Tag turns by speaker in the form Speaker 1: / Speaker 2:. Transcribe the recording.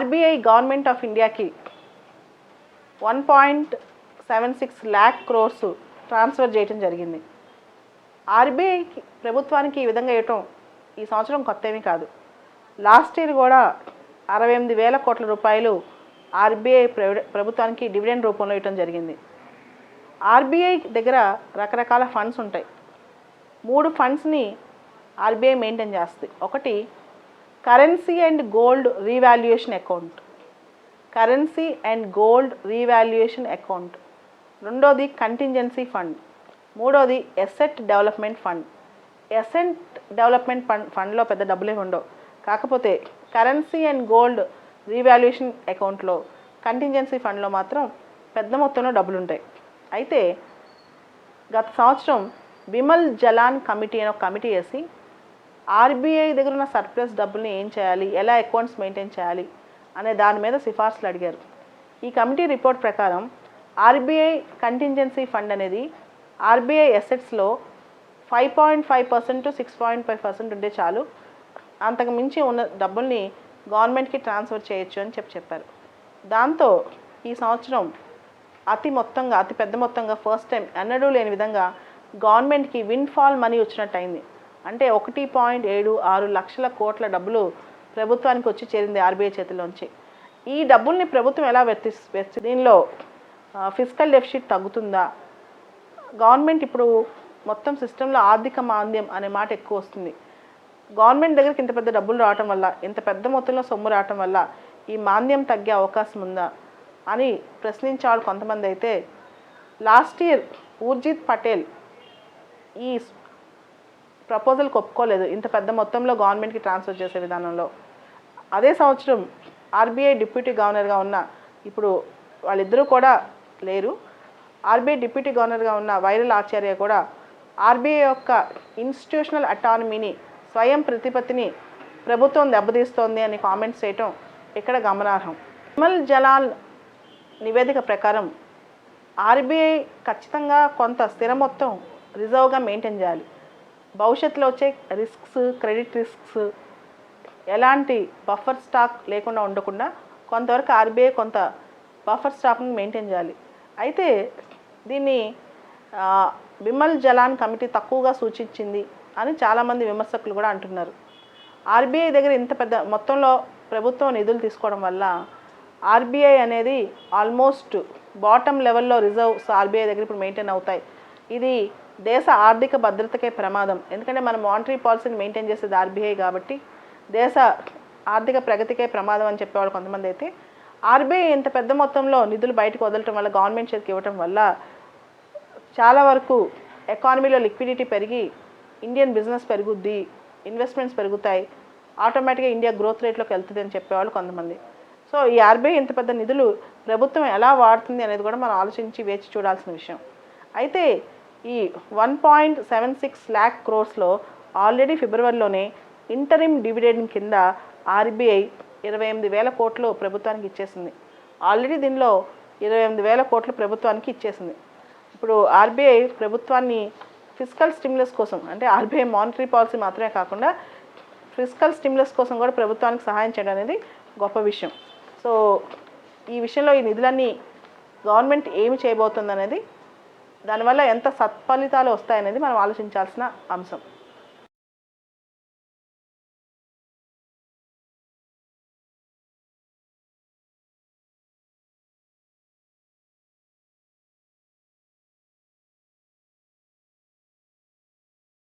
Speaker 1: RBI government of ఇండియాకి one point seven six lakh crores transfer చేయటం జరిగింది. ఆర్బీఐకి ప్రభుత్వానికి ఈ విధంగా ఇవ్వటం ఈ సంవత్సరం కొత్త ఏమీ కాదు. లాస్ట్ ఇయర్ కూడా అరవై ఎనిమిది వేల కోట్ల రూపాయలు ఆర్బీఐ ప్రభుత్వానికి డివిడెండ్ రూపంలో ఇవ్వటం జరిగింది. ఆర్బీఐ దగ్గర రకరకాల ఫండ్స్ ఉంటాయి. మూడు ఫండ్స్ని ఆర్బీఐ మెయింటైన్ చేస్తుంది. ఒకటి currency and gold revaluation account. Currency and gold revaluation account. రెండోది కంటింజెన్సీ ఫండ్ మూడోది asset development fund asset development fund ఫండ్లో పెద్ద డబ్బులే ఉండవు. కాకపోతే కరెన్సీ అండ్ గోల్డ్ రీవాల్యుయేషన్ అకౌంట్లో కంటింజెన్సీ ఫండ్లో మాత్రం పెద్ద మొత్తంలో డబ్బులు ఉంటాయి అయితే గత సంవత్సరం బిమల్ జలాన్ కమిటీ అనే ఒక కమిటీ వేసి ఆర్బీఐ దగ్గర ఉన్న సర్ప్లస్ డబ్బుల్ని ఏం చేయాలి? ఎలా అకౌంట్స్ మెయింటైన్ చేయాలి? అనే దాని మీద సిఫార్సులు అడిగారు. ఈ కమిటీ రిపోర్ట్ ప్రకారం ఆర్బీఐ కంటింజెన్సీ ఫండ్ అనేది RBI ఎసెట్స్లో five point five percent to six point five percent ఉంటే చాలు. అంతకు మించి ఉన్న డబ్బుల్ని గవర్నమెంట్కి ట్రాన్స్ఫర్ చేయొచ్చు అని చెప్పి చెప్పారు. దాంతో ఈ సంవత్సరం అతి మొత్తంగా అతి పెద్ద మొత్తంగా ఫస్ట్ టైం ఎన్నడూ లేని విధంగా గవర్నమెంట్కి విన్ఫాల్ మనీ వచ్చినట్టు అయింది. అంటే ఒకటి పాయింట్ ఏడు ఆరు లక్షల కోట్ల డబ్బులు ప్రభుత్వానికి వచ్చి చేరింది ఆర్బీఐ చేతిలోంచి ఈ డబ్బుల్ని ప్రభుత్వం ఎలా వెర్తి వెర్తి దీనిలో ఫిజికల్ డెఫిసిట్ తగ్గుతుందా? గవర్నమెంట్ ఇప్పుడు మొత్తం సిస్టంలో ఆర్థిక మాంద్యం అనే మాట ఎక్కువ వస్తుంది. గవర్నమెంట్ దగ్గరికి ఇంత పెద్ద డబ్బులు రావటం వల్ల ఇంత పెద్ద మొత్తంలో సొమ్ము రావటం వల్ల ఈ మాంద్యం తగ్గే అవకాశం ఉందా? అని ప్రశ్నించేవాళ్ళు కొంతమంది అయితే. లాస్ట్ ఇయర్ ఊర్జిత్ పటేల్ ఈ ప్రపోజల్కి ఒప్పుకోలేదు ఇంత పెద్ద మొత్తంలో గవర్నమెంట్కి ట్రాన్స్ఫర్ చేసే విధానంలో. అదే సంవత్సరం ఆర్బీఐ డిప్యూటీ గవర్నర్గా ఉన్న ఇప్పుడు వాళ్ళిద్దరూ కూడా లేరు. ఆర్బీఐ డిప్యూటీ గవర్నర్గా ఉన్న వైరల్ ఆచార్య కూడా ఆర్బీఐ యొక్క ఇన్స్టిట్యూషనల్ అటానమీని స్వయం ప్రతిపత్తిని ప్రభుత్వం దెబ్బతీస్తోంది అని కామెంట్స్ చేయటం ఇక్కడ గమనార్హం. విమల్ జలాల్ నివేదిక ప్రకారం ఆర్బీఐ ఖచ్చితంగా కొంత స్థిర మొత్తం రిజర్వ్గా మెయింటైన్ చేయాలి. భవిష్యత్తులో వచ్చే రిస్క్స్ క్రెడిట్ రిస్క్స్ ఎలాంటి బఫర్ స్టాక్ లేకుండా ఉండకుండా కొంతవరకు ఆర్బీఐ కొంత బఫర్ స్టాక్ని మెయింటైన్ చేయాలి. అయితే దీన్ని విమల్ బిమల్ జలాన్ కమిటీ తక్కువగా సూచించింది అని చాలామంది విమర్శకులు కూడా అంటున్నారు. ఆర్బీఐ దగ్గర ఇంత పెద్ద మొత్తంలో ప్రభుత్వం నిధులు తీసుకోవడం వల్ల ఆర్బీఐ అనేది ఆల్మోస్ట్ బాటమ్ లెవెల్లో రిజర్వ్స్ ఆర్బీఐ దగ్గర ఇప్పుడు మెయింటైన్ అవుతాయి. ఇది దేశ ఆర్థిక భద్రతకే ప్రమాదం. ఎందుకంటే మనం మానిటరీ పాలసీని మెయింటైన్ చేసేది ఆర్బీఐ కాబట్టి దేశ ఆర్థిక ప్రగతికే ప్రమాదం అని చెప్పేవాళ్ళు కొంతమంది అయితే. ఆర్బీఐ ఇంత పెద్ద మొత్తంలో నిధులు బయటకు వదలటం వల్ల గవర్నమెంట్ చేతికి ఇవ్వటం వల్ల చాలా వరకు ఎకానమీలో లిక్విడిటీ పెరిగి ఇండియన్ బిజినెస్ పెరుగుద్ది ఇన్వెస్ట్మెంట్స్ పెరుగుతాయి ఆటోమేటిక్గా ఇండియా గ్రోత్ రేట్లోకి వెళ్తుంది అని చెప్పేవాళ్ళు కొంతమంది. సో ఈ ఆర్బీఐ ఇంత పెద్ద నిధులు ప్రభుత్వం ఎలా వాడుతుంది అనేది కూడా మనం ఆలోచించి వేచి చూడాల్సిన విషయం. అయితే ఈ one point seven six lakh క్రోర్స్లో already ఫిబ్రవరిలోనే ఇంటరిమ్ డివిడెండ్ కింద ఆర్బీఐ ఇరవై ఎనిమిది వేల కోట్లు ప్రభుత్వానికి ఇచ్చేసింది. ఆల్రెడీ దీనిలో ఇరవై ఎనిమిది వేల కోట్లు ప్రభుత్వానికి ఇచ్చేసింది. ఇప్పుడు ఆర్బీఐ ప్రభుత్వాన్ని ఫిజికల్ స్టిమ్యులస్ కోసం అంటే ఆర్బీఐ మానిటరీ పాలసీ మాత్రమే కాకుండా ఫిజికల్ స్టిమ్యులస్ కోసం కూడా ప్రభుత్వానికి సహాయం చేయడం అనేది గొప్ప విషయం. సో ఈ విషయంలో ఈ నిధులన్నీ గవర్నమెంట్ ఏమి చేయబోతుంది అనేది దానివల్ల ఎంత సత్ఫలితాలు వస్తాయనేది మనం ఆలోచించాల్సిన అంశం.